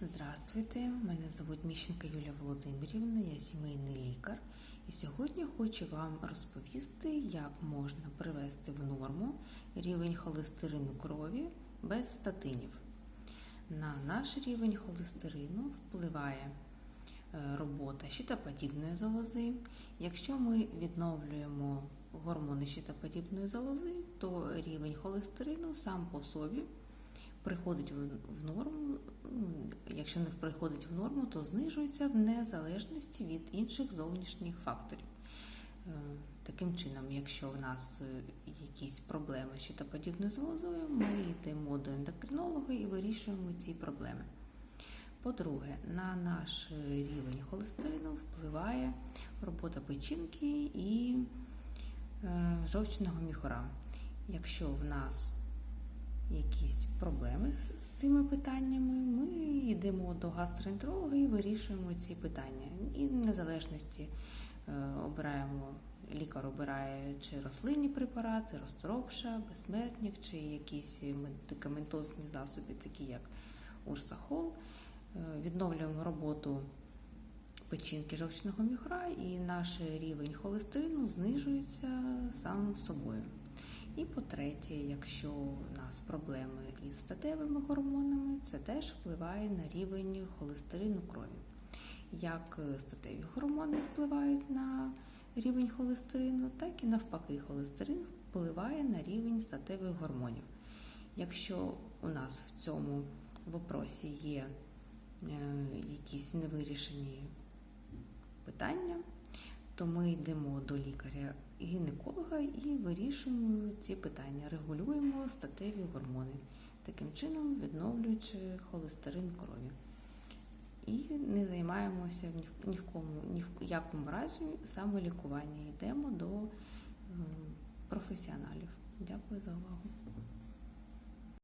Здравствуйте, мене звуть Міщенка Юлія Володимирівна, я сімейний лікар. І сьогодні хочу вам розповісти, як можна привести в норму рівень холестерину крові без статинів. На наш рівень холестерину впливає е, робота щитоподібної залози. Якщо ми відновлюємо гормони щитоподібної залози, то рівень холестерину сам по собі приходить в норму. ну, Якщо не приходить в норму, то знижується в незалежності від інших зовнішніх факторів. Е, Таким чином, якщо в нас е, якісь проблеми з щитоподібною залозою, ми йдемо до ендокринолога і вирішуємо ці проблеми. По-друге, на наш рівень холестерину впливає робота печінки і е, жовчного міхора. Якщо в нас якісь проблеми з, цими питаннями, ми йдемо до гастроентеролога і вирішуємо ці питання. І в незалежності е, обираємо, лікар обирає чи рослинні препарати, розторопша, безсмертник, чи якісь медикаментозні засоби, такі як урсахол. Е, відновлюємо роботу печінки жовчного міхра, і наш рівень холестерину знижується сам собою. І по-третє, якщо у нас проблеми із статевими гормонами, це теж впливає на рівень холестерину крові. Як статеві гормони впливають на рівень холестерину, так і навпаки, холестерин впливає на рівень статевих гормонів. Якщо у нас в цьому вопросі є е, якісь невирішені питання, то ми йдемо до лікаря-гінеколога і вирішуємо ці питання, регулюємо статеві гормони, таким чином відновлюючи холестерин крові. І не займаємося ні в, кому, ні в якому разі самолікування. Йдемо до е, професіоналів. Дякую за увагу.